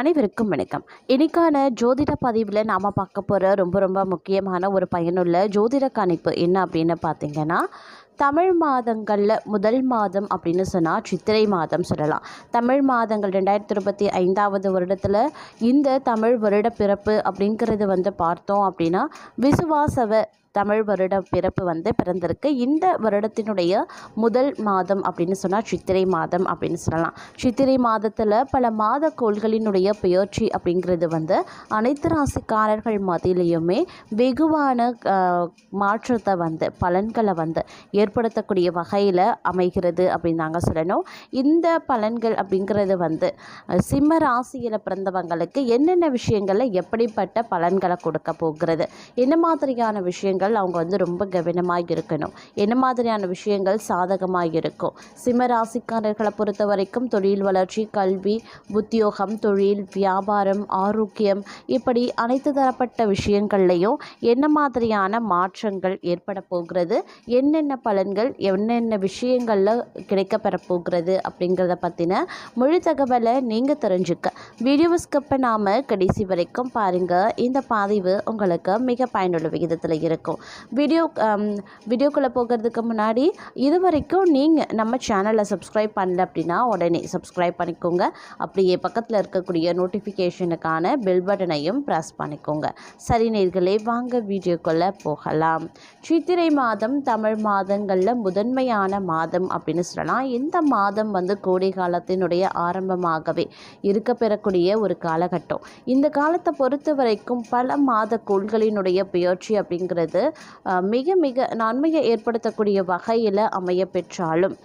அனைவருக்கும் வணக்கம். இன்னைக்கான ஜோதிட பதிவில் நாம் பார்க்க போகிற ரொம்ப ரொம்ப முக்கியமான ஒரு பயனுள்ள ஜோதிட கணிப்பு என்ன அப்படின்னு பார்த்தீங்கன்னா தமிழ் மாதங்களில் முதல் மாதம் அப்படின்னு சொன்னால் சித்திரை மாதம் சொல்லலாம். தமிழ் மாதங்கள் ரெண்டாயிரத்தி இருபத்தி ஐந்தாவது வருடத்தில் இந்த தமிழ் வருட பிறப்பு அப்படிங்கிறது வந்து பார்த்தோம் அப்படின்னா விசுவாசவ தமிழ் வருடம் பிறப்பு வந்து பிறந்திருக்கு. இந்த வருடத்தினுடைய முதல் மாதம் அப்படின்னு சொன்னால் சித்திரை மாதம் அப்படின்னு சொல்லலாம். சித்திரை மாதத்தில் பல மாத கோள்களினுடைய பெயர்ச்சி அப்படிங்கிறது வந்து அனைத்து ராசிக்காரர்கள் மத்தியிலையுமே வெகுவான மாற்றத்தை வந்து பலன்களை வந்து ஏற்படுத்தக்கூடிய வகையில் அமைகிறது அப்படின்னு நாங்கள் சொல்லணும். இந்த பலன்கள் அப்படிங்கிறது வந்து சிம்ம ராசியில் பிறந்தவங்களுக்கு என்னென்ன விஷயங்களில் எப்படிப்பட்ட பலன்களை கொடுக்க போகிறது? என்ன மாதிரியான விஷயங்கள் அவங்க வந்து ரொம்ப கவனமாக இருக்கணும். என்ன மாதிரியான விஷயங்கள் சாதகமாக இருக்கும்? சிம்ம ராசிக்காரர்களை பொறுத்த வரைக்கும் தொழில் வளர்ச்சி கல்வி உத்தியோகம் தொழில் வியாபாரம் ஆரோக்கியம் இப்படி அனைத்து தரப்பட்ட விஷயங்கள்லையும் என்ன மாதிரியான மாற்றங்கள் ஏற்பட போகிறது? என்னென்ன பலன்கள் என்னென்ன விஷயங்களில் கிடைக்கப்பெற போகிறது அப்படிங்கிறத பற்றின மொழி தகவலை நீங்கள் தெரிஞ்சுக்க. வீடியோவை நாம் கடைசி வரைக்கும் பாருங்கள் இந்த பதிவு உங்களுக்கு மிக பயனுள்ள விகிதத்தில் இருக்கும். வீடியோ வீடியோக்குள்ளே போகிறதுக்கு முன்னாடி இது வரைக்கும் நீங்கள் நம்ம சேனலை சப்ஸ்கிரைப் பண்ணல அப்படின்னா உடனே சப்ஸ்கிரைப் பண்ணிக்கோங்க. அப்படியே பக்கத்தில் இருக்கக்கூடிய நோட்டிஃபிகேஷனுக்கான பெல் பட்டனையும் ப்ரெஸ் பண்ணிக்கோங்க. சரி நேர்களே வாங்க வீடியோக்குள்ளே போகலாம். சித்திரை மாதம் தமிழ் மாதங்களில் முதன்மையான மாதம் அப்படின்னு சொல்லலாம். இந்த மாதம் வந்து கோடை காலத்தினுடைய ஆரம்பமாகவே இருக்க பெறக்கூடிய ஒரு காலகட்டம். இந்த காலத்தை பொறுத்த வரைக்கும் பல மாத கோள்களினுடைய பெயர்ச்சி அப்படிங்கிறது மிக மிக நன்மையை ஏற்படுத்தக்கூடிய வகையில் அமைய பெற்றாலும்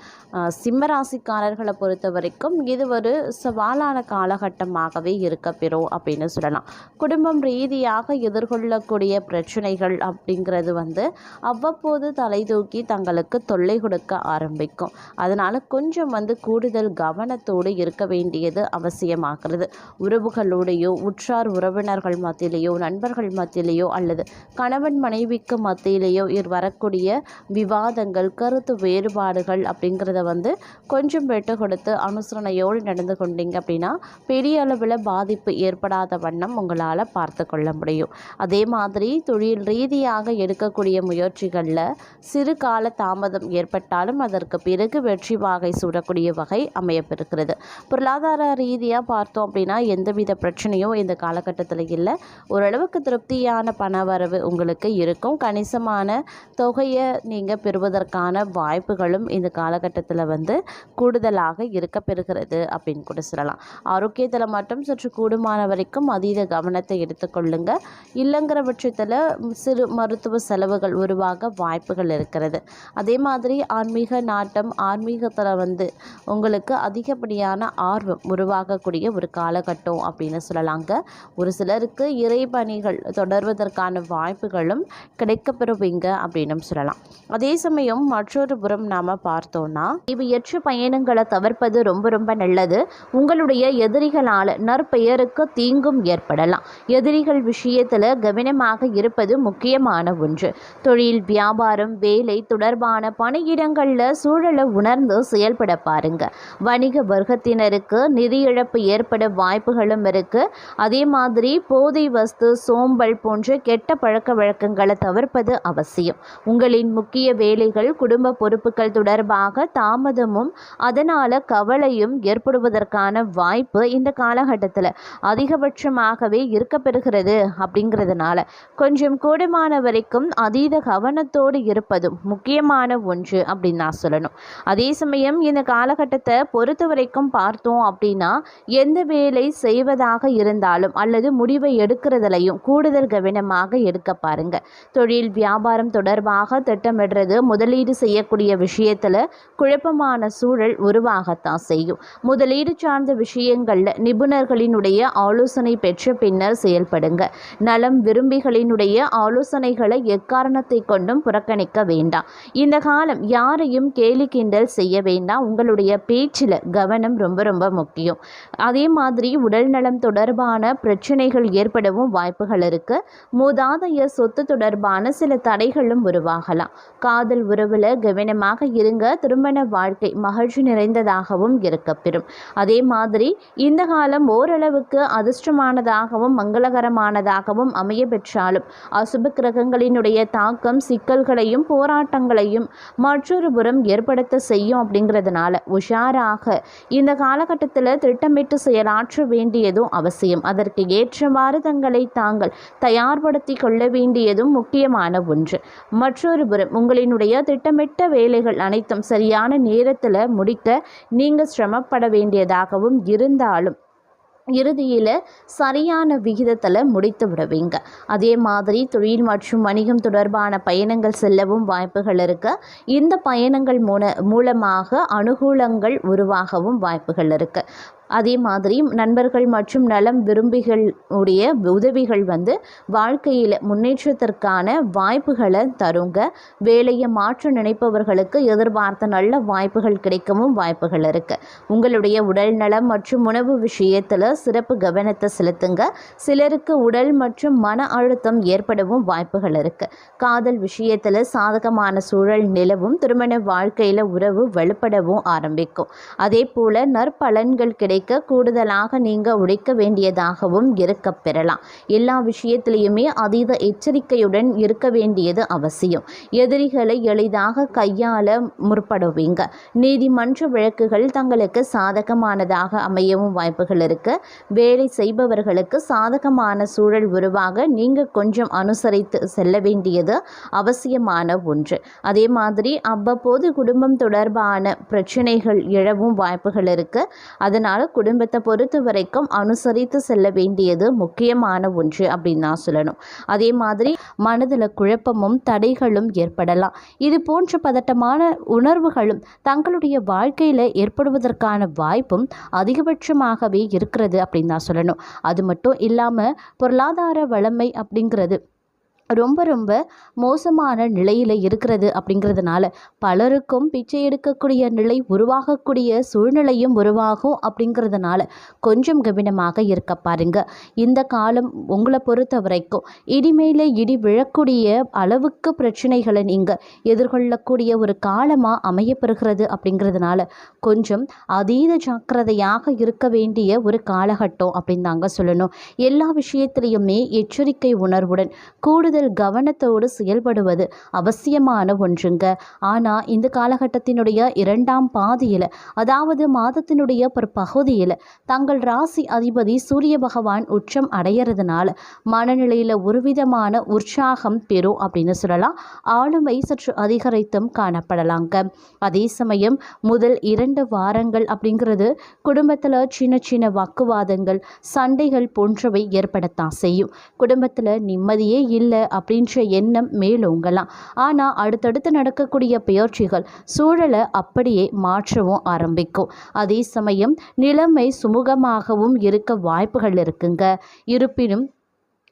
சிம்மராசிக்காரர்களை பொறுத்த வரைக்கும் இது ஒரு சவாலான காலகட்டமாகவே இருக்கப்பெறும் அப்படின்னு சொல்லலாம். குடும்பம் ரீதியாக எதிர்கொள்ளக்கூடிய பிரச்சனைகள் அப்படிங்கிறது வந்து அவ்வப்போது தலை தூக்கி தங்களுக்கு தொல்லை கொடுக்க ஆரம்பிக்கும். அதனால் கொஞ்சம் வந்து கூடுதல் கவனத்தோடு இருக்க வேண்டியது அவசியமாகிறது. உறவுகளோடையோ உற்றார் உறவினர்கள் மத்தியிலேயோ நண்பர்கள் மத்தியிலேயோ அல்லது கணவன் மனைவி மக்களுக்கு மத்தியிலேயோ இர் வரக்கூடிய விவாதங்கள் கருத்து வேறுபாடுகள் அப்படிங்கிறத வந்து கொஞ்சம் விட்டு கொடுத்து அனுசரணையோடு நடந்து கொண்டீங்க அப்படின்னா பெரிய அளவில் பாதிப்பு ஏற்படாத வண்ணம் உங்களால் பார்த்து கொள்ள முடியும். அதே மாதிரி தொழில் ரீதியாக எடுக்கக்கூடிய முயற்சிகளில் சிறு கால தாமதம் ஏற்பட்டாலும் அதற்கு பிறகு வெற்றி வாகை சூடக்கூடிய வகை அமையப்பிருக்கிறது பொருளாதார ரீதியாக பார்த்தோம் அப்படின்னா எந்தவித பிரச்சனையும் இந்த காலகட்டத்தில் இல்லை. ஓரளவுக்கு திருப்தியான பணவரவு உங்களுக்கு இருக்கும். கணிசமான தொகையை நீங்கள் பெறுவதற்கான வாய்ப்புகளும் இந்த காலகட்டத்தில் வந்து கூடுதலாக இருக்க பெறுகிறது அப்படின்னு கூட சொல்லலாம். ஆரோக்கியத்தில் மட்டும் சற்று கூடுமான வரைக்கும் அதீத கவனத்தை எடுத்துக்கொள்ளுங்க இல்லைங்கிற பட்சத்தில் சிறு மருத்துவ செலவுகள் உருவாக வாய்ப்புகள் இருக்கிறது. அதே மாதிரி ஆன்மீக நாட்டம் ஆன்மீகத்தில் வந்து உங்களுக்கு அதிகப்படியான ஆர்வம் உருவாகக்கூடிய ஒரு காலகட்டம் அப்படின்னு சொல்லலாங்க. ஒரு சிலருக்கு இறை பணிகள் தொடர்வதற்கான வாய்ப்புகளும் கிடைக்கப்பெறுவீங்க அப்படின்னு சொல்லலாம். அதே சமயம் மற்றொரு புறம் நாம் பார்த்தோன்னா இவையற்ற பயணங்களை தவிர்ப்பது ரொம்ப ரொம்ப நல்லது. உங்களுடைய எதிரிகளால் நற்பெயருக்கு தீங்கும் ஏற்படலாம். எதிரிகள் விஷயத்தில் கவனமாக இருப்பது முக்கியமான ஒன்று. தொழில் வியாபாரம் வேலை தொடர்பான பணியிடங்களில் சூழலை உணர்ந்து செயல்பட பாருங்க. வணிக வர்க்கத்தினருக்கு நிதி இழப்பு ஏற்பட வாய்ப்புகளும் இருக்கு. அதே மாதிரி போதை வஸ்து சோம்பல் போன்ற கெட்ட பழக்க வழக்கங்களை தவிர்ப்பது அவசியம். உங்களின் முக்கிய வேலைகள் குடும்ப பொறுப்புகள் தொடர்பாக தாமதமும் அதனால் கவலையும் ஏற்படுவதற்கான வாய்ப்பு இந்த காலகட்டத்தில் அதிகபட்சமாகவே இருக்கப்பெறுகிறது அப்படிங்கிறதுனால. கொஞ்சம் கூடுமான வரைக்கும் அதீத கவனத்தோடு இருப்பதும் முக்கியமான ஒன்று அப்படின்னு நான் சொல்லணும். அதே சமயம் இந்த காலகட்டத்தை பொறுத்த வரைக்கும் பார்த்தோம் அப்படின்னா எந்த வேலை செய்வதாக இருந்தாலும் அல்லது முடிவை எடுக்கிறதுலையும் கூடுதல் கவனமாக எடுக்க பாருங்க. தொழில் வியாபாரம் தொடர்பாக திட்டமிடுறது முதலீடு செய்யக்கூடிய விஷயத்தில் குழப்பமான சூழல் உருவாகத்தான் செய்யும். முதலீடு சார்ந்த விஷயங்களில் நிபுணர்களினுடைய ஆலோசனை பெற்ற பின்னர் செயல்படுங்க. நலம் விரும்பிகளினுடைய ஆலோசனைகளை எக்காரணத்தை கொண்டும் புறக்கணிக்க வேண்டாம். இந்த காலம் யாரையும் கேலி கிண்டல் செய்ய வேண்டாம். உங்களுடைய பேச்சில் கவனம் ரொம்ப ரொம்ப முக்கியம். அதே மாதிரி உடல் நலம் தொடர்பான பிரச்சனைகள் ஏற்படவும் வாய்ப்புகள் இருக்கு. மூதாதைய சொத்து தொடர்பாக தொடர்பான சில தடைகளும் உருவாகலாம். காதல் உறவில் கவனமாக இருங்க. திருமண வாழ்க்கை மகிழ்ச்சி நிறைந்ததாகவும் இருக்கப்பெறும். அதே மாதிரி இந்த காலம் ஓரளவுக்கு அதிர்ஷ்டமானதாகவும் மங்களகரமானதாகவும் அமைய பெற்றாலும் அசுப கிரகங்களினுடைய தாக்கம் சிக்கல்களையும் போராட்டங்களையும் மற்றொரு புறம் ஏற்படுத்த செய்யும் அப்படிங்கிறதுனால உஷாராக இந்த காலகட்டத்தில் திட்டமிட்டு செயலாற்ற வேண்டியதும் அவசியம். அதற்கு ஏற்றவாறு தங்களை தாங்கள் தயார்படுத்தி கொள்ள வேண்டியதும் முக்கிய முக்கியமான ஒன்று. மற்றொரு புறம் உங்களினுடைய திட்டமிட்ட வேலைகள் அனைத்தும் சரியான நேரத்தில் முடிக்க நீங்கள் சிரமப்பட வேண்டியதாகவும் இருந்தாலும் இறுதியில் சரியான விகிதத்தில் முடித்து விடுவீங்க. அதே மாதிரி தொழில் மற்றும் வணிகம் தொடர்பான பயணங்கள் செல்லவும் வாய்ப்புகள் இருக்கு. இந்த பயணங்கள் மூல மூலமாக அனுகூலங்கள் உருவாகவும் வாய்ப்புகள் இருக்கு. அதே மாதிரி நண்பர்கள் மற்றும் நலம் விரும்பிகளுடைய உதவிகள் வந்து வாழ்க்கையில் முன்னேற்றத்திற்கான வாய்ப்புகளை தருங்க. வேலையை மாற்ற நினைப்பவர்களுக்கு எதிர்பார்த்த நல்ல வாய்ப்புகள் கிடைக்கவும் வாய்ப்புகள் இருக்குது உங்களுடைய உடல் நலம் மற்றும் உணவு விஷயத்தில் சிறப்பு கவனத்தை செலுத்துங்க. சிலருக்கு உடல் மற்றும் மன அழுத்தம் ஏற்படவும் வாய்ப்புகள் இருக்குது காதல் விஷயத்தில் சாதகமான சூழல் நிலவும் திருமண வாழ்க்கையில் உறவு வலுப்படவும் ஆரம்பிக்கும். அதே போல் நற்பலன்கள் கிடை கிடைக்க கூடுதலாக நீங்கள் உடைக்க வேண்டியதாகவும் இருக்க பெறலாம். எல்லா விஷயத்திலையுமே அதீத எச்சரிக்கையுடன் இருக்க வேண்டியது அவசியம். எதிரிகளை எளிதாக கையாள முற்படுவீங்க. நீதிமன்ற வழக்குகள் தங்களுக்கு சாதகமானதாக அமையவும் வாய்ப்புகள் இருக்கு. வேலை செய்பவர்களுக்கு சாதகமான சூழல் உருவாக நீங்கள் கொஞ்சம் அனுசரித்து செல்ல வேண்டியது அவசியமான ஒன்று. அதே மாதிரி அவ்வப்போது குடும்பம் தொடர்பான பிரச்சனைகள் எழவும் வாய்ப்புகள் இருக்கு. அதனால் குடும்பத்தை பொறுத்த வரைக்கும் அனுசரித்து செல்ல வேண்டியது முக்கியமான ஒன்று அப்படின்னு தான் சொல்லணும். அதே மாதிரி மனதில் குழப்பமும் தடைகளும் ஏற்படலாம். இது போன்ற பதட்டமான உணர்வுகளும் தங்களுடைய வாழ்க்கையில் ஏற்படுவதற்கான வாய்ப்பும் அதிகபட்சமாகவே இருக்கிறது அப்படின்னு தான் சொல்லணும். அது மட்டும் இல்லாமல் பொருளாதார வளமை அப்படிங்கிறது ரொம்ப ரொம்ப மோசமான நிலையில் இருக்கிறது அப்படிங்கிறதுனால பலருக்கும் பிச்சை எடுக்கக்கூடிய நிலை உருவாகக்கூடிய சூழ்நிலையும் உருவாகும் அப்படிங்கிறதுனால கொஞ்சம் கவனமாக இருக்க பாருங்க. இந்த காலம் உங்களை பொறுத்த வரைக்கும் இடிமேல இடி விழக்கூடிய அளவுக்கு பிரச்சனைகளை நீங்கள் எதிர்கொள்ளக்கூடிய ஒரு காலமாக அமையப்பெறுகிறது அப்படிங்கிறதுனால கொஞ்சம் அதீத ஜாக்கிரதையாக இருக்க வேண்டிய ஒரு காலகட்டம் அப்படின்னு தாங்க சொல்லணும். எல்லா விஷயத்திலையுமே எச்சரிக்கை உணர்வுடன் கூடுதல் கூடுதல் கவனத்தோடு செயல்படுவது அவசியமான ஒன்றுங்க. ஆனால் இந்த காலகட்டத்தினுடைய இரண்டாம் பாதியில் அதாவது மாதத்தினுடைய ஒரு பகுதியில் தங்கள் ராசி அதிபதி சூரிய பகவான் உச்சம் அடையிறதுனால மனநிலையில் ஒரு விதமான உற்சாகம் பெறும் அப்படின்னு சொல்லலாம். ஆளுமை சற்று அதிகரித்தும் காணப்படலாங்க. அதே சமயம் முதல் இரண்டு வாரங்கள் அப்படிங்கிறது குடும்பத்தில் சின்ன சின்ன வாக்குவாதங்கள் சண்டைகள் போன்றவை ஏற்படத்தான் செய்யும். குடும்பத்தில் நிம்மதியே இல்லை அப்படின்ற எண்ணம் மேலோங்கலாம் ஆனால் அடுத்தடுத்து நடக்கக்கூடிய பயிற்சிகள் சூழலை அப்படியே மாற்றவும் ஆரம்பிக்கும். அதே சமயம் நிலைமை சுமூகமாகவும் இருக்க வாய்ப்புகள் இருக்குங்க. இருப்பினும்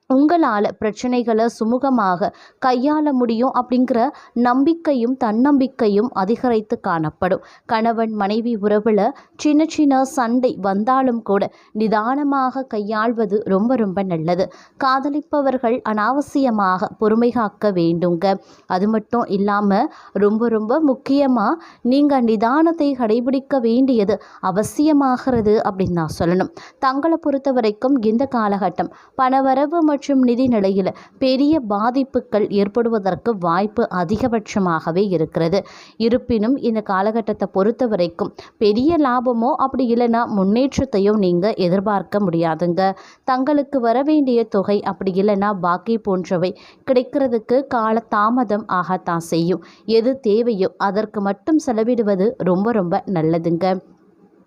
உங்களால் பிரச்சனைகளை சுமூகமாக கையாள முடியும் அப்படிங்கிற நம்பிக்கையும் தன்னம்பிக்கையும் அதிகரித்து காணப்படும். கணவன் மனைவி உறவில் சின்ன சின்ன சண்டை வந்தாலும் கூட நிதானமாக கையாள்வது ரொம்ப ரொம்ப நல்லது. காதலிப்பவர்கள் அனாவசியமாக பொறுமை காக்க வேண்டுங்க. அது மட்டும் இல்லாமல் ரொம்ப ரொம்ப முக்கியமாக நீங்கள் நிதானத்தை கடைபிடிக்க வேண்டியது அவசியமாகிறது அப்படின்னு நான் சொல்லணும். தங்களை பொறுத்த வரைக்கும் இந்த காலகட்டம் பணவரவு மற்றும் நிதி நிலையில் பெரிய பாதிப்புகள் ஏற்படுவதற்கு வாய்ப்பு அதிகபட்சமாகவே இருக்கிறது. இருப்பினும் இந்த காலகட்டத்தை பொறுத்த வரைக்கும் பெரிய லாபமோ அப்படி இல்லைன்னா முன்னேற்றத்தையோ நீங்கள் எதிர்பார்க்க முடியாதுங்க. தங்களுக்கு வர வேண்டிய தொகை அப்படி இல்லைன்னா பாக்கி போன்றவை கிடைக்கிறதுக்கு கால தாமதம் ஆகத்தான் செய்யும். எது தேவையோ அதற்கு மட்டும் செலவிடுவது ரொம்ப ரொம்ப நல்லதுங்க.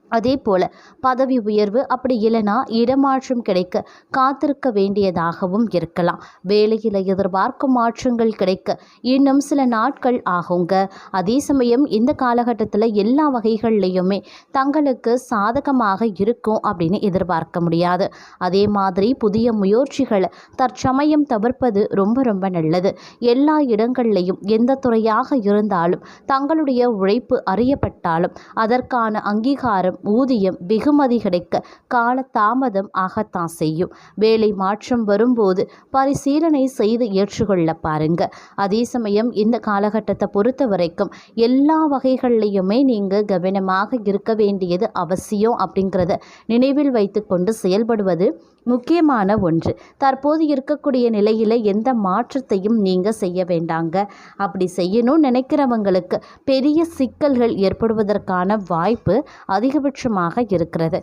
அதே போல் பதவி உயர்வு அப்படி இல்லைனா இடமாற்றம் கிடைக்க காத்திருக்க வேண்டியதாகவும் இருக்கலாம். வேலையில் எதிர்பார்க்கும் மாற்றங்கள் கிடைக்க இன்னும் சில நாட்கள் ஆகுங்க. அதே சமயம் இந்த காலகட்டத்தில் எல்லா வகைகள்லையுமே தங்களுக்கு சாதகமாக இருக்கும் அப்படின்னு எதிர்பார்க்க முடியாது. அதே மாதிரி புதிய முயற்சிகளை தற்சமயம் தவிர்ப்பது ரொம்ப ரொம்ப நல்லது. எல்லா இடங்கள்லையும் எந்த துறையாக இருந்தாலும் தங்களுடைய உழைப்பு அறியப்பட்டாலும் அதற்கான அங்கீகாரம் ஊதியம் வெகுமதி கிடைக்க கால தாமதம் ஆகத்தான் செய்யும். வேலை மாற்றம் வரும்போது பரிசீலனை செய்து ஏற்றுக்கொள்ள பாருங்க. அதே சமயம் இந்த காலகட்டத்தை பொறுத்த வரைக்கும் எல்லா வகைகள்லையுமே நீங்கள் கவனமாக இருக்க வேண்டியது அவசியம் அப்படிங்கிறத நினைவில் வைத்துக்கொண்டு செயல்படுவது முக்கியமான ஒன்று. தற்போது இருக்கக்கூடிய நிலையில் எந்த மாற்றத்தையும் நீங்கள் செய்ய வேண்டாங்க. அப்படி செய்யணும்னு நினைக்கிறவங்களுக்கு பெரிய சிக்கல்கள் ஏற்படுவதற்கான வாய்ப்பு அதிகபட்சமாக இருக்கிறது.